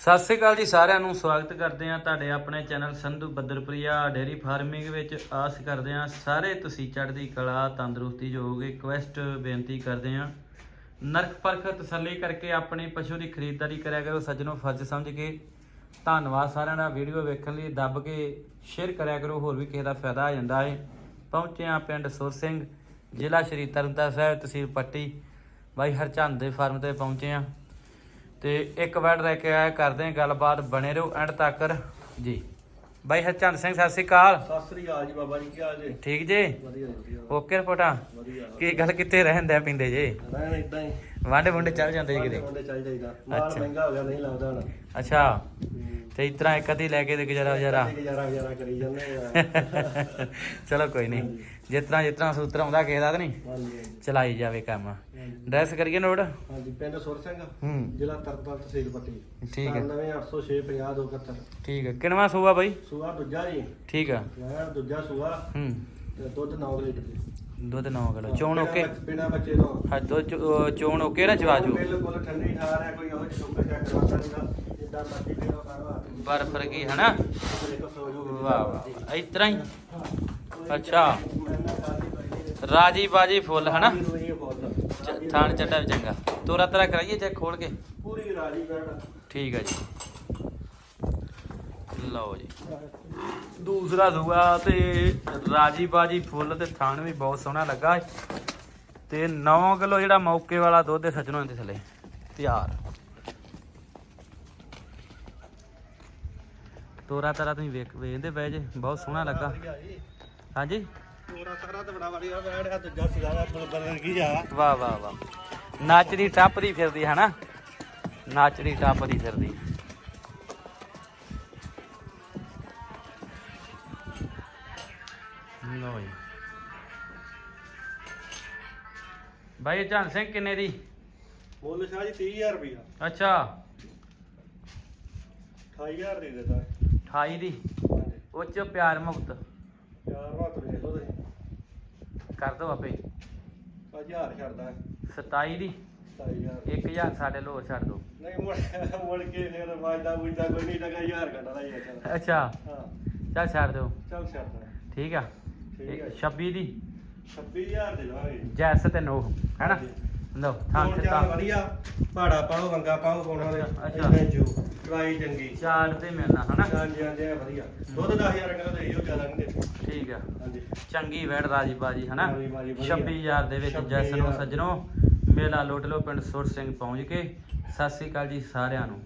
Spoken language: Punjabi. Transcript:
ਸਤਿ ਸ੍ਰੀ ਅਕਾਲ ਜੀ ਸਾਰਿਆਂ ਨੂੰ, ਸਵਾਗਤ ਕਰਦੇ ਹਾਂ ਤੁਹਾਡੇ ਆਪਣੇ channel Sandhu Badarpriya dairy farming ਵਿੱਚ। ਆਸ ਕਰਦੇ ਹਾਂ ਸਾਰੇ ਤੁਸੀਂ ਚੜ੍ਹਦੀ ਕਲਾ, ਤੰਦਰੁਸਤੀ ਜੋ ਹੋਗੇ ਬੇਨਤੀ ਕਰਦੇ ਹਾਂ। ਨਰਕ ਪਰਖ ਤਸੱਲੀ ਕਰਕੇ ਆਪਣੇ ਪਸ਼ੂ ਦੀ ਖਰੀਦਦਾਰੀ ਕਰਿਆ ਕਰੋ, ਸੱਜਣੋ ਫਰਜ਼ ਸਮਝ ਕੇ। ਧੰਨਵਾਦ ਸਾਰਿਆਂ ਦਾ, ਵੀਡੀਓ ਵੇਖਣ ਲਈ ਦੱਬ ਕੇ ਸ਼ੇਅਰ ਕਰਿਆ ਕਰੋ, ਹੋਰ ਵੀ ਕਿਸੇ ਦਾ ਫਾਇਦਾ ਆ ਜਾਂਦਾ ਹੈ। ਪਹੁੰਚੇ ਹਾਂ ਪਿੰਡ ਸੁਰ ਸਿੰਘ, ਜ਼ਿਲ੍ਹਾ ਸ਼੍ਰੀ ਤਰਨਤਾਰਨ ਸਾਹਿਬ, ਤਹਿਸੀਲ ਪੱਟੀ। ਬਾਈ ਹਰਚੰਦ ਦੇ ਫਾਰਮ ਤੇ ਪਹੁੰਚੇ ਹਾਂ। ਤੇ ਇੱਕ ਵਰਡ ਲੈ ਕੇ ਆਇਆ ਕਰਦੇ ਹਾਂ ਗੱਲਬਾਤ ਬਣੇ ਰਹੋ ਐਂਡ ਤੱਕ। ਜੀ। ਬਾਈ ਹਰਚੰਦ ਸਿੰਘ ਸਤਿ ਸ੍ਰੀ ਅਕਾਲ। ਸਤਿ ਸ੍ਰੀ ਅਕਾਲ ਜੀ ਬਾਬਾ ਜੀ ਕੀ ਹਾਲ ਜੀ? ਠੀਕ ਜੇ? ਵਧੀਆ ਵਧੀਆ। ਓਕੇ ਰਿਪੋਰਟਾਂ? ਕੀ ਗੱਲ ਕਿੱਥੇ ਰਹਿੰਦੇ ਪਿੰਦੇ ਜੇ? ਰਹਿਣ ਇਦਾਂ ਹੀ। ਵਾਂਡੇ ਵੁੰਡੇ ਚੱਲ ਜਾਂਦੇ ਜੀ ਕਿਤੇ? ਮੁੰਡੇ ਚੱਲ ਜਾਈਦਾ। ਮਾਲ ਅੱਛਾ। ਮਹਿੰਗਾ ਹੋ ਗਿਆ ਨਹੀਂ ਲੱਗਦਾ ਹੁਣ। ਅੱਛਾ। ਤੇ ਇਸ ਤਰ੍ਹਾਂ ਇੱਕ ਅੱਧੀ ਲੈ ਕੇ ਤੇ ਗੁਜ਼ਾਰਾ ਗੁਜ਼ਾਰਾ। ਗੁਜ਼ਾਰਾ ਗੁਜ਼ਾਰਾ ਕਰੀ ਜਾਂਦੇ ਆ। ਚਲੋ ਕੋਈ ਨਹੀਂ। ਜਿਸ ਤਰ੍ਹਾਂ ਜਿਸ ਤਰ੍ਹਾਂ ਸੂਤਰ ਆਉਂਦਾ ਕਿਸੇ ਦਾ ਤਾਂ ਨਹੀਂ। ਹਾਂਜੀ। ਚਲਾਈ ਜਾਵੇ ਕੰਮ। ਹਾਂਜੀ। ਡਰੈਸ ਕਰੀਏ ਨੋਟ? ਹਾਂਜੀ ਪਿੰਡ ਸੁਰ ਸਿੰਘ। ਹੂੰ। ਜ਼ਿਲ੍ਹਾ ਤਰਨਤਾਰਨ ਤਹਿਸੀਲ ਪੱਟੀ। ਠੀਕ ਹੈ। 9806 50 ਠੀਕ ਹੈ। ਕਿੰਨਵਾ ਸੂਆ ਬਾਈ? ਸੂਆ ਦੂਜਾ ਜੀ। ਠੀਕ ਆ। ਮੈਂ ਦੂਜਾ ਸੂਆ। ਹੂੰ। ਤੇ ਦੁੱਧ 9 ਲੀਟਰ ਦੀ। ਦੁੱਧ 9 ਕਿਲੋ ਚੋਣ ਓਕੇ? ਬਿਨਾਂ ਬੱਚੇ ਤੋਂ। ਹਾਂ ਦੁੱਧ ਚੋ- ਚੋਣ ਓਕੇ ਨਾ ਚਵਾਜੂ ਬਿਲਕੁਲ ਠੰਡੀ ਠਾਰ ਹੈ ਕੋਈ ਉਹ ਚੁੱਕ ਚੈੱਕ ਕਰਵਾ ਸਕਦਾ ਜਿੱਦਾਂ ਮਰਜ਼ੀ ਦੇ ਲੋ ਕਰਵਾ ਬਰਫ ਦੇਖੋ ਸੋ ਜੂਗੀ ਵਾਹ ਵਾਹ। ਇਸ ਤਰ੍ਹਾਂ ਹੀ? ਅੱਛਾ। ਰਾਜੀ ਬਾਜੀ ਫੁੱਲ ਹਨਾ? ਚ- ਥਾਣ ਚੱਡਾ ਵੀ ਚੰਗਾ। ਤੋਰਾ ਤਰਾ ਕਰਾਈਏ ਚੈੱਕ ਖੋਲ ਕੇ? ਪੂਰੀ ਰਾਜੀ ਬੈਠ ਠੀਕ ਹੈ ਜੀ। ਲਓ ਜੀ। ਦੂਸਰਾ ਦੂਆ ਤੇ ਰਾਜੀ ਬਾਜੀ ਫੁੱਲ ਤੇ ਥਾਣ ਵੀ ਬਹੁਤ ਸੋਹਣਾ ਲੱਗਾ ਤੇ 9 ਕਿਲੋ ਜਿਹੜਾ ਮੌਕੇ ਵਾਲਾ ਦੁੱਧ ਦੇ ਸੱਜਣੋਂ ਦੇ ਥੱਲੇ। ਤਿਆਰ। ਤੋਰਾ ਤਰਾ ਤੁਸੀਂ ਵੇਖ ਵੇਖਦੇ ਪਏ ਜੇ ਬਹੁਤ ਸੋਹਣਾ ਲੱਗਾ। ਹਾਂਜੀ? ਤੋਰਾ ਸਾਰਾ ਤੇ ਬੜਾ ਵਧੀਆ ਬੈਠ ਦੂਜਾ ਸਿਰਾ ਬਦਲ ਕੀ ਜਾ ਵਾਹ ਵਾਹ ਵਾਹ। ਨੱਚਦੀ ਟੱਪਦੀ ਫਿਰਦੀ ਹਨਾ? ਨੱਚਦੀ ਟੱਪਦੀ ਫਿਰਦੀ। ਲੋ ਜੀ ਬਾਈ ਜਾਨ ਸਿੰਘ ਕਿੰਨੇ ਦੀ? ਮੁੱਲ ਸ਼ਾਹ ਜੀ 30000 ਰੁਪਇਆ ਅੱਛਾ। 28000 ਦੇ ਦਿੱਤਾ 28 ਦੀ? ਹਾਂਜੀ ਉਹ ਚ ਪਿਆਰ ਮੁਕਤ। ਚਾਰ ਵਾਰ ਵੇਖ ਲਓ ਤੁਸੀਂ। ਕਰ ਦੋ ਆਪੇ। 1000 ਛੱਡਦਾ। 27 ਦੀ? 27000 1000 ਸਾਡੇ ਲੋਰ ਛੱਡ ਦੋ। ਨਹੀਂ ਮੁੜ ਮੁੜ ਕੇ ਫਿਰ ਵਾਜਦਾ ਵੁਜਦਾ ਕੋਈ ਨਹੀਂ ਟਕਾ 1000 ਘਟਦਾ ਹੀ ਅੱਛਾ ਅੱਛਾ। ਹਾਂ। ਚੱਲ ਛੱਡ ਦਿਓ। ਚੱਲ ਛੱਡਦਾ ਠੀਕ ਆ। ਠੀਕ ਹੈ। 26 ਦੀ। 26000 ਦੇ ਦਾਂਗੇ ਜੈਸ ਤੇ ਨੋ ਹੈਨਾ। ਲਓ ਥਾਂ ਹੁਣ ਚਿੱਟਾ ਚੱਲ ਵਧੀਆ ਪਾੜਾ ਪਾਓ ਵੰਗਾ ਪਾਓ ਪਾਉਣਾ ਦੇ। ਅੱਛਾ। ਇੰਨੇ ਜੋ। ਟਰਾਈ ਚੰਗੀ। ਚਾਰ ਤੇ ਮਿਲਣਾ ਹਨਾ? ਹਾਂਜੀ ਹਾਂਜੀ ਇਹ ਵਧੀਆ। ਦੁੱਧ 10000 ਰੰਗ ਦਾ ਇਹੋ ਜ਼ਿਆਦਾ ਨਹੀਂ ਦੇ ਠੀਕ ਆ। ਹਾਂਜੀ। ਚੰਗੀ ਵੈੜ ਰਾਜੀ ਬਾਜੀ ਹਨਾ? ਰਾਜੀ ਬਾਜੀ ਵਧੀਆ। 26000 ਦੇ ਵਿੱਚ ਜੈਸ ਨੂੰ 26,000 ਸੱਜਣੋ। ਮੇਲਾ ਲੋਟ ਲਓ ਪਿੰਡ ਸੁਰ ਸਿੰਘ ਪਹੁੰਚ ਕੇ। ਸਤਿ ਸ੍ਰੀ ਅਕਾਲ ਜੀ ਸਾਰਿਆਂ ਨੂੰ।